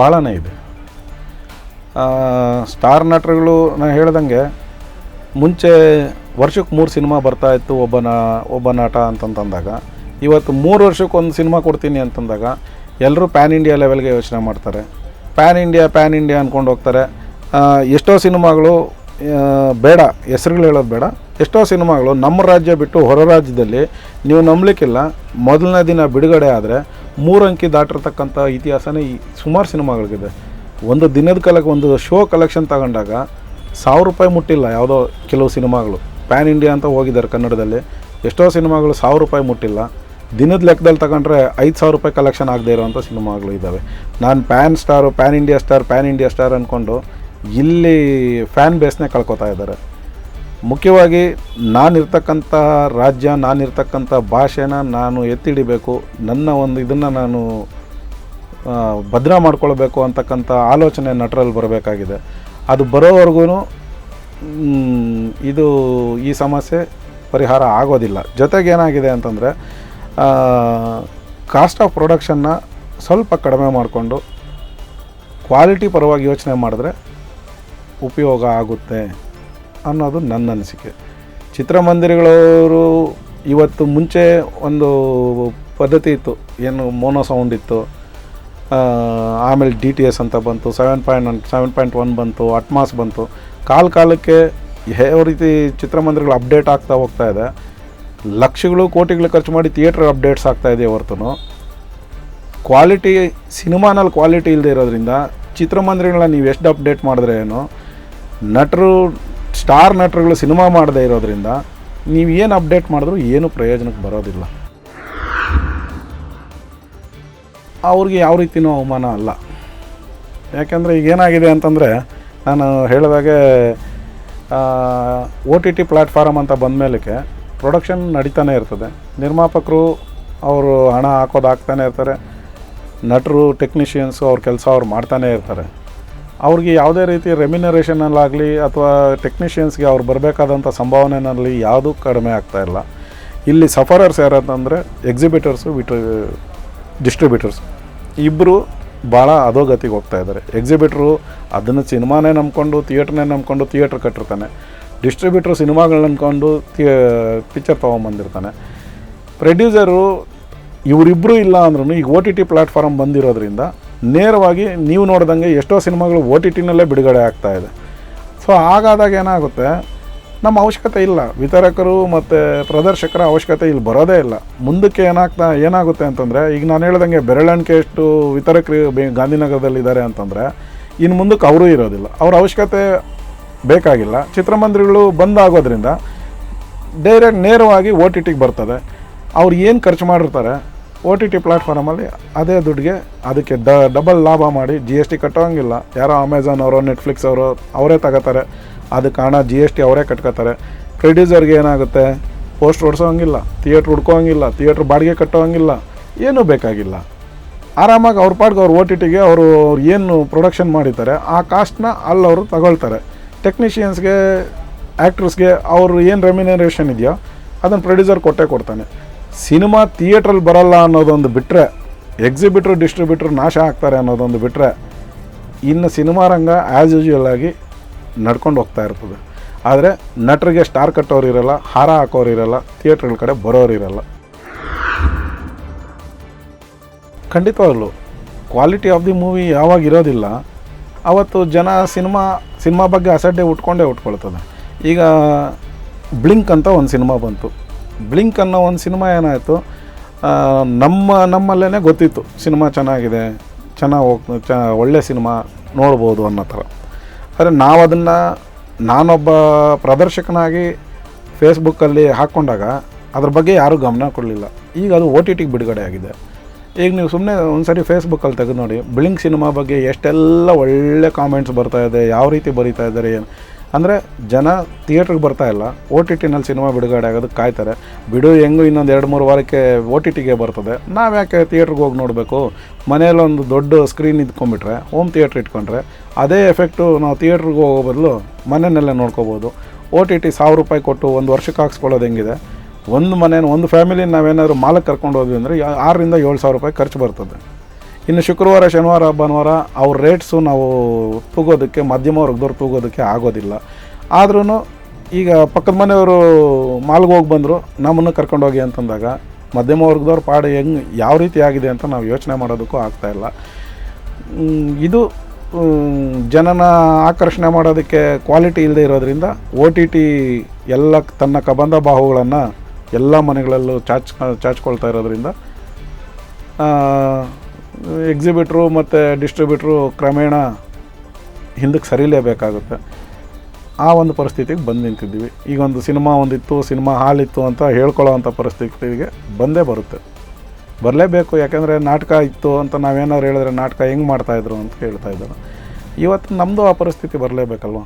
ಭಾಳನೇ ಇದೆ. ಸ್ಟಾರ್ ನಟರುಗಳು ನಾನು ಹೇಳ್ದಂಗೆ ಮುಂಚೆ ವರ್ಷಕ್ಕೆ ಮೂರು ಸಿನಿಮಾ ಬರ್ತಾಯಿತ್ತು ಒಬ್ಬ ನಾ, ಒಬ್ಬ ನಟ ಅಂತಂತಂದಾಗ. ಇವತ್ತು ಮೂರು ವರ್ಷಕ್ಕೆ ಒಂದು ಸಿನಿಮಾ ಕೊಡ್ತೀನಿ ಅಂತಂದಾಗ ಎಲ್ಲರೂ ಪ್ಯಾನ್ ಇಂಡಿಯಾ ಲೆವೆಲ್ಗೆ ಯೋಚನೆ ಮಾಡ್ತಾರೆ. ಪ್ಯಾನ್ ಇಂಡಿಯಾ ಪ್ಯಾನ್ ಇಂಡಿಯಾ ಅಂದ್ಕೊಂಡು ಹೋಗ್ತಾರೆ. ಎಷ್ಟೋ ಸಿನಿಮಾಗಳು ಬೇಡ, ಹೆಸ್ರುಗಳು ಹೇಳೋದು ಬೇಡ. ಎಷ್ಟೋ ಸಿನಿಮಾಗಳು ನಮ್ಮ ರಾಜ್ಯ ಬಿಟ್ಟು ಹೊರ ರಾಜ್ಯದಲ್ಲಿ ನೀವು ನಂಬಲಿಕ್ಕಿಲ್ಲ. ಮೊದಲನೇ ದಿನ ಬಿಡುಗಡೆ ಆದರೆ ಮೂರು ಅಂಕಿ ದಾಟಿರ್ತಕ್ಕಂಥ ಇತಿಹಾಸನೇ ಈ ಸುಮಾರು ಸಿನಿಮಾಗಳಿಗಿದೆ. ಒಂದು ದಿನದ ಕಾಲಕ್ಕೆ ಒಂದು ಶೋ ಕಲೆಕ್ಷನ್ ತಗೊಂಡಾಗ ಸಾವಿರ ರೂಪಾಯಿ ಮುಟ್ಟಿಲ್ಲ ಯಾವುದೋ ಕೆಲವು ಸಿನಿಮಾಗಳು. ಪ್ಯಾನ್ ಇಂಡಿಯಾ ಅಂತ ಹೋಗಿದ್ದಾರೆ ಕನ್ನಡದಲ್ಲಿ. ಎಷ್ಟೋ ಸಿನಿಮಾಗಳು ಸಾವಿರ ರೂಪಾಯಿ ಮುಟ್ಟಿಲ್ಲ. ದಿನದ ಲೆಕ್ಕದಲ್ಲಿ ತಗೊಂಡ್ರೆ ಐದು ಸಾವಿರ ರೂಪಾಯಿ ಕಲೆಕ್ಷನ್ ಆಗದೆ ಇರೋವಂಥ ಸಿನಿಮಾಗಳು ಇದ್ದಾವೆ. ನಾನು pan star, pan India star, pan India star ಅಂದ್ಕೊಂಡು ಇಲ್ಲಿ ಫ್ಯಾನ್ ಬೇಸ್ನೇ ಕಳ್ಕೊತಾ ಇದ್ದಾರೆ. ಮುಖ್ಯವಾಗಿ ನಾನಿರ್ತಕ್ಕಂತಹ ರಾಜ್ಯ, ನಾನಿರ್ತಕ್ಕಂಥ ಭಾಷೆನ ನಾನು ಎತ್ತಿಡಿಬೇಕು ನನ್ನ ಒಂದು ಇದನ್ನು ನಾನು ಭದ್ರ ಮಾಡ್ಕೊಳ್ಬೇಕು ಅಂತಕ್ಕಂಥ ಆಲೋಚನೆ ನಟರಲ್ಲಿ ಬರಬೇಕಾಗಿದೆ. ಅದು ಬರೋವರೆಗೂ ಇದು ಈ ಸಮಸ್ಯೆ ಪರಿಹಾರ ಆಗೋದಿಲ್ಲ. ಜೊತೆಗೆ ಏನಾಗಿದೆ ಅಂತಂದರೆ ಕಾಸ್ಟ್ ಆಫ್ ಪ್ರೊಡಕ್ಷನ್ನ ಸ್ವಲ್ಪ ಕಡಿಮೆ ಮಾಡಿಕೊಂಡು ಕ್ವಾಲಿಟಿ ಪರವಾಗಿ ಯೋಚನೆ ಮಾಡಿದ್ರೆ ಉಪಯೋಗ ಆಗುತ್ತೆ. ಅನ್ನೋದು ನನ್ನ ಅನಿಸಿಕೆ. ಚಿತ್ರಮಂದಿರಗಳವರು ಇವತ್ತು ಮುಂಚೆ ಒಂದು ಪದ್ಧತಿ ಇತ್ತು. ಏನು ಮೋನೋ ಸೌಂಡ್ ಇತ್ತು. ಆಮೇಲೆ ಡಿ ಟಿ ಎಸ್ ಅಂತ ಬಂತು seven point seven point one ಬಂತು ಅಟ್ಮಾಸ್ ಬಂತು. ಕಾಲ ಕಾಲಕ್ಕೆ ಯಾವ ರೀತಿ ಚಿತ್ರಮಂದಿರಗಳು ಅಪ್ಡೇಟ್ ಆಗ್ತಾ ಹೋಗ್ತಾ ಇದೆ, ಲಕ್ಷಗಳು ಕೋಟಿಗಳು ಖರ್ಚು ಮಾಡಿ ಥಿಯೇಟ್ರ್ ಅಪ್ಡೇಟ್ಸ್ ಆಗ್ತಾ ಇದೆ ಹೊರತು ಕ್ವಾಲಿಟಿ, ಸಿನಿಮಾನಲ್ಲಿ ಕ್ವಾಲಿಟಿ ಇಲ್ಲದೆ ಇರೋದ್ರಿಂದ ಚಿತ್ರಮಂದಿರಗಳನ್ನ ನೀವು ಎಷ್ಟು ಅಪ್ಡೇಟ್ ಮಾಡಿದ್ರೆ ಏನು, ನಟರು ಸ್ಟಾರ್ ನಟರುಗಳು ಸಿನಿಮಾ ಮಾಡದೇ ಇರೋದ್ರಿಂದ ನೀವು ಏನು ಅಪ್ಡೇಟ್ ಮಾಡಿದ್ರು ಏನು ಪ್ರಯೋಜನಕ್ಕೆ ಬರೋದಿಲ್ಲ. ಅವ್ರಿಗೆ ಯಾವ ರೀತಿನೂ ಅವಮಾನ ಅಲ್ಲ. ಯಾಕೆಂದರೆ ಈಗ ಏನಾಗಿದೆ ಅಂತಂದರೆ ನಾನು ಹೇಳಿದಾಗೆ ಒ ಟಿ ಟಿ ಪ್ಲ್ಯಾಟ್ಫಾರಮ್ ಅಂತ ಬಂದಮೇಲಕ್ಕೆ ಪ್ರೊಡಕ್ಷನ್ ನಡೀತಾನೆ ಇರ್ತದೆ. ನಿರ್ಮಾಪಕರು ಅವರು ಹಣ ಹಾಕೋದು ಹಾಕ್ತಾನೆ ಇರ್ತಾರೆ. ನಟರು ಟೆಕ್ನಿಷಿಯನ್ಸು ಅವ್ರ ಕೆಲಸ ಅವ್ರು ಮಾಡ್ತಾನೆ ಇರ್ತಾರೆ. ಅವ್ರಿಗೆ ಯಾವುದೇ ರೀತಿ ರೆಮ್ಯುನರೇಷನಲ್ಲಾಗಲಿ ಅಥವಾ ಟೆಕ್ನಿಷಿಯನ್ಸ್ಗೆ ಅವ್ರು ಬರಬೇಕಾದಂಥ ಸಂಭಾವನೆಯಲ್ಲಿ ಯಾವುದೂ ಕಡಿಮೆ ಆಗ್ತಾ ಇಲ್ಲ. ಇಲ್ಲಿ ಸಫರರ್ಸ್ ಯಾರಂತಂದರೆ ಎಕ್ಸಿಬಿಟರ್ಸು ವಿಟ್ ಡಿಸ್ಟ್ರಿಬ್ಯೂಟರ್ಸ್ ಇಬ್ಬರು ಭಾಳ ಅಧೋಗತಿಗೆ ಹೋಗ್ತಾ ಇದ್ದಾರೆ. ಎಕ್ಸಿಬಿಟ್ರು ಅದನ್ನು ಸಿನಿಮಾನೇ ನಂಬ್ಕೊಂಡು ಥಿಯೇಟ್ರನ್ನೇ ನಂಬ್ಕೊಂಡು ಥಿಯೇಟ್ರ್ ಕಟ್ಟಿರ್ತಾನೆ. ಡಿಸ್ಟ್ರಿಬ್ಯೂಟ್ರು ಸಿನಿಮಾಗಳನ್ನ ನಂಬ್ಕೊಂಡು ಪಿಕ್ಚರ್ ತೊಗೊಂಬಂದಿರ್ತಾನೆ. ಪ್ರೊಡ್ಯೂಸರು ಇವರಿಬ್ಬರು ಇಲ್ಲ ಅಂದ್ರೂ ಈಗ ಓ ಟಿ ಟಿ ಪ್ಲ್ಯಾಟ್ಫಾರ್ಮ್ ಬಂದಿರೋದ್ರಿಂದ ನೇರವಾಗಿ ನೀವು ನೋಡ್ದಂಗೆ ಎಷ್ಟೋ ಸಿನಿಮಾಗಳು ಓ ಟಿ ಟಿನಲ್ಲೇ ಬಿಡುಗಡೆ ಆಗ್ತಾ ಇದೆ. ಸೊ ಹಾಗಾದಾಗ ಏನಾಗುತ್ತೆ? ನಮ್ಮ ಅವಶ್ಯಕತೆ ಇಲ್ಲ. ವಿತರಕರು ಮತ್ತು ಪ್ರದರ್ಶಕರ ಅವಶ್ಯಕತೆ ಇಲ್ಲಿ ಬರೋದೇ ಇಲ್ಲ. ಮುಂದಕ್ಕೆ ಏನಾಗ್ತಾ, ಏನಾಗುತ್ತೆ ಅಂತಂದರೆ, ಈಗ ನಾನು ಹೇಳ್ದಂಗೆ ಬೆರಳೆಣಿಕೆ ಎಷ್ಟು ವಿತರಕರು ಬೆ ಗಾಂಧಿನಗರದಲ್ಲಿ ಇದ್ದಾರೆ ಅಂತಂದರೆ, ಇನ್ನು ಮುಂದಕ್ಕೆ ಅವರೂ ಇರೋದಿಲ್ಲ. ಅವ್ರ ಅವಶ್ಯಕತೆ ಬೇಕಾಗಿಲ್ಲ. ಚಿತ್ರಮಂದಿರಗಳು ಬಂದಾಗೋದ್ರಿಂದ ಡೈರೆಕ್ಟ್ ನೇರವಾಗಿ ಓ ಟಿ ಟಿಗೆ ಬರ್ತದೆ. ಅವ್ರು ಏನು ಖರ್ಚು ಮಾಡಿರ್ತಾರೆ? ಓ ಟಿ ಟಿ ಪ್ಲ್ಯಾಟ್ಫಾರ್ಮಲ್ಲಿ ಅದೇ ದುಡ್ಡಿಗೆ ಅದಕ್ಕೆ ಡ ಡಬಲ್ ಲಾಭ ಮಾಡಿ ಜಿ ಎಸ್ ಟಿ ಕಟ್ಟೋಂಗಿಲ್ಲ. ಯಾರೋ ಅಮೆಝಾನ್ ಅವರು ನೆಟ್ಫ್ಲಿಕ್ಸ್ ಅವರು, ಅವರೇ ತಗೋತಾರೆ. ಅದಕ್ಕೆ ಹಣ ಜಿ ಎಸ್ ಟಿ ಅವರೇ ಕಟ್ಕೋತಾರೆ. ಪ್ರೊಡ್ಯೂಸರ್ಗೆ ಏನಾಗುತ್ತೆ? ಪೋಸ್ಟ್ ಹೊಡ್ಸೋಂಗಿಲ್ಲ ಥಿಯೇಟ್ರ್ ಹುಡ್ಕೋಂಗಿಲ್ಲ. ಥಿಯೇಟ್ರ್ ಬಾಡಿಗೆ ಕಟ್ಟೋಂಗಿಲ್ಲ. ಏನೂ ಬೇಕಾಗಿಲ್ಲ. ಆರಾಮಾಗಿ ಅವ್ರ ಪಾಡ್ಗೆ ಅವ್ರು ಓ ಟಿ ಟಿಗೆ ಅವರು ಏನು ಪ್ರೊಡಕ್ಷನ್ ಮಾಡಿದ್ದಾರೆ, ಆ ಕಾಸ್ಟ್ನ ಅಲ್ಲಿ ಅವರು ತಗೊಳ್ತಾರೆ. ಟೆಕ್ನಿಷಿಯನ್ಸ್ಗೆ ಆ್ಯಕ್ಟ್ರಸ್ಗೆ ಅವರು ಏನು ರೆಮ್ಯುನರೇಷನ್ ಇದೆಯೋ, ಅದನ್ನು ಪ್ರೊಡ್ಯೂಸರ್ ಕೊಟ್ಟೇ ಕೊಡ್ತಾನೆ. ಸಿನಿಮಾ ಥಿಯೇಟ್ರಲ್ಲಿ ಬರಲ್ಲ ಅನ್ನೋದೊಂದು ಬಿಟ್ಟರೆ ಎಕ್ಸಿಬಿಟ್ರು ಡಿಸ್ಟ್ರಿಬ್ಯೂಟ್ರು ನಾಶ ಆಗ್ತಾರೆ ಅನ್ನೋದೊಂದು ಬಿಟ್ಟರೆ ಇನ್ನು ಸಿನಿಮಾ ರಂಗ ಆ್ಯಸ್ ಯೂಶುವಲ್ ಆಗಿ ನಡ್ಕೊಂಡು ಹೋಗ್ತಾ ಇರ್ತದೆ. ಆದರೆ ನಟರಿಗೆ ಸ್ಟಾರ್ ಕಟ್ಟೋರು ಇರಲ್ಲ, ಹಾರ ಹಾಕೋರು ಇರಲ್ಲ ಥಿಯೇಟ್ರ್ಗಳ ಕಡೆ ಬರೋರು ಇರಲ್ಲ. ಖಂಡಿತವಾಗ್ಲು ಕ್ವಾಲಿಟಿ ಆಫ್ ದಿ ಮೂವಿ ಯಾವಾಗ ಇರೋದಿಲ್ಲ, ಅವತ್ತು ಜನ ಸಿನಿಮಾ ಸಿನಿಮಾ ಬಗ್ಗೆ ಅಸಡ್ಡೆ ಉಟ್ಕೊಂಡೇ ಉಟ್ಕೊಳ್ತದೆ. ಈಗ ಬ್ಲಿಂಕ್ ಅಂತ ಒಂದು ಸಿನಿಮಾ ಬಂತು. ಬ್ಲಿಂಕ್ ಅನ್ನೋ ಒಂದು ಸಿನಿಮಾ ಏನಾಯಿತು? ನಮ್ಮ ನಮ್ಮಲ್ಲೇ ಗೊತ್ತಿತ್ತು ಸಿನಿಮಾ ಚೆನ್ನಾಗಿದೆ, ಚೆನ್ನಾಗಿ ಹೋಗ್, ಚ, ಒಳ್ಳೆ ಸಿನಿಮಾ ನೋಡ್ಬೋದು ಅನ್ನೋ ಥರ. ಆದರೆ ನಾವು ಅದನ್ನು ನಾನೊಬ್ಬ ಪ್ರದರ್ಶಕನಾಗಿ ಫೇಸ್ಬುಕ್ಕಲ್ಲಿ ಹಾಕ್ಕೊಂಡಾಗ ಅದ್ರ ಬಗ್ಗೆ ಯಾರೂ ಗಮನ ಕೊಡಲಿಲ್ಲ. ಈಗ ಅದು ಓ ಟಿ ಟಿಗೆ ಬಿಡುಗಡೆ ಆಗಿದೆ. ಈಗ ನೀವು ಸುಮ್ಮನೆ ಒಂದ್ಸರಿ ಫೇಸ್ಬುಕ್ಕಲ್ಲಿ ತೆಗೆದು ನೋಡಿ, ಬ್ಲಿಂಕ್ ಸಿನಿಮಾ ಬಗ್ಗೆ ಎಷ್ಟೆಲ್ಲ ಒಳ್ಳೆ ಕಾಮೆಂಟ್ಸ್ ಬರ್ತಾ ಇದೆ, ಯಾವ ರೀತಿ ಬರೀತಾ ಇದ್ದಾರೆ ಏನು ಅಂದರೆ ಜನ ಥಿಯೇಟ್ರಿಗೆ ಬರ್ತಾ ಇಲ್ಲ. ಓ ಟಿ ಟಿನಲ್ಲಿ ಸಿನಿಮಾ ಬಿಡುಗಡೆ ಆಗೋದಕ್ಕೆ ಕಾಯ್ತಾರೆ. ಬಿಡು, ಹೆಂಗೂ ಇನ್ನೊಂದು ಎರಡು, ಮೂರು ವಾರಕ್ಕೆ ಓ ಟಿ ಟಿಗೆ ಬರ್ತದೆ. ನಾವು ಯಾಕೆ ಥಿಯೇಟ್ರಿಗೆ ಹೋಗಿ ನೋಡಬೇಕು? ಮನೆಯಲ್ಲೊಂದು ದೊಡ್ಡ ಸ್ಕ್ರೀನ್ ಇದ್ಕೊಂಡ್ಬಿಟ್ರೆ ಹೋಮ್ ಥಿಯೇಟ್ರ್ ಇಟ್ಕೊಂಡ್ರೆ, ಅದೇ ಎಫೆಕ್ಟು ನಾವು ಥಿಯೇಟ್ರಿಗೆ ಹೋಗೋ ಬದಲು ಮನೆಯಲ್ಲೇ ನೋಡ್ಕೋಬೋದು. ಓ ಟಿ ಟಿ ಸಾವಿರ ರೂಪಾಯಿ ಕೊಟ್ಟು ಒಂದು ವರ್ಷಕ್ಕೆ ಹಾಕ್ಸ್ಕೊಳ್ಳೋದು ಹೆಂಗಿದೆ? ಒಂದು ಮನೇನ ಒಂದು ಫ್ಯಾಮಿಲಿ ನಾವೇನಾದರೂ ಮಾಲಕ್ಕೆ ಕರ್ಕೊಂಡು ಹೋದ್ವಿ ಅಂದರೆ ಆರರಿಂದ ಏಳು ಸಾವಿರ ರೂಪಾಯಿ ಖರ್ಚು ಬರ್ತದೆ. ಇನ್ನು ಶುಕ್ರವಾರ, ಶನಿವಾರ, ಭಾನುವಾರ ಅವ್ರ ರೇಟ್ಸು ನಾವು ತೂಗೋದಕ್ಕೆ, ಮಧ್ಯಮ ವರ್ಗದವ್ರು ತೂಗೋದಕ್ಕೆ ಆಗೋದಿಲ್ಲ. ಆದ್ರೂ ಈಗ ಪಕ್ಕದ ಮನೆಯವರು ಮಾಲ್ಗೆ ಹೋಗಿ ಬಂದರು, ನಮ್ಮನ್ನು ಕರ್ಕೊಂಡೋಗಿ ಅಂತಂದಾಗ ಮಧ್ಯಮ ವರ್ಗದವ್ರ ಪಾಡು ಹೆಂಗೆ, ಯಾವ ರೀತಿ ಆಗಿದೆ ಅಂತ ನಾವು ಯೋಚನೆ ಮಾಡೋದಕ್ಕೂ ಆಗ್ತಾಯಿಲ್ಲ ಇದು ಜನನ ಆಕರ್ಷಣೆ ಮಾಡೋದಕ್ಕೆ ಕ್ವಾಲಿಟಿ ಇಲ್ಲದೆ ಇರೋದ್ರಿಂದ ಒ ಟಿ ಟಿ ಎಲ್ಲ ತನ್ನ ಕಬಂಧ ಬಾಹುಗಳನ್ನು ಎಲ್ಲ ಮನೆಗಳಲ್ಲೂ ಚಾಚ್, ಚಾಚ್ಕೊಳ್ತಾ ಇರೋದ್ರಿಂದ ಎಕ್ಸಿಬಿಟ್ರು ಮತ್ತು ಡಿಸ್ಟ್ರಿಬ್ಯೂಟ್ರು ಕ್ರಮೇಣ ಹಿಂದಕ್ಕೆ ಸರಿಲೇಬೇಕಾಗುತ್ತೆ. ಆ ಒಂದು ಪರಿಸ್ಥಿತಿಗೆ ಬಂದು ನಿಂತಿದ್ದೀವಿ. ಈಗ ಒಂದು ಸಿನಿಮಾ ಒಂದಿತ್ತು, ಸಿನಿಮಾ ಹಾಲಿತ್ತು ಅಂತ ಹೇಳ್ಕೊಳ್ಳೋ ಪರಿಸ್ಥಿತಿಗೆ ಬಂದೇ ಬರುತ್ತೆ. ಬರಲೇಬೇಕು, ಯಾಕೆಂದರೆ ನಾಟಕ ಇತ್ತು ಅಂತ ನಾವೇನಾದ್ರು ಹೇಳಿದ್ರೆ ನಾಟಕ ಹೆಂಗೆ ಮಾಡ್ತಾಯಿದ್ರು ಅಂತ ಹೇಳ್ತಾ ಇದ್ದಾರೆ. ಇವತ್ತು ನಮ್ಮದು ಆ ಪರಿಸ್ಥಿತಿ ಬರಲೇಬೇಕಲ್ವ?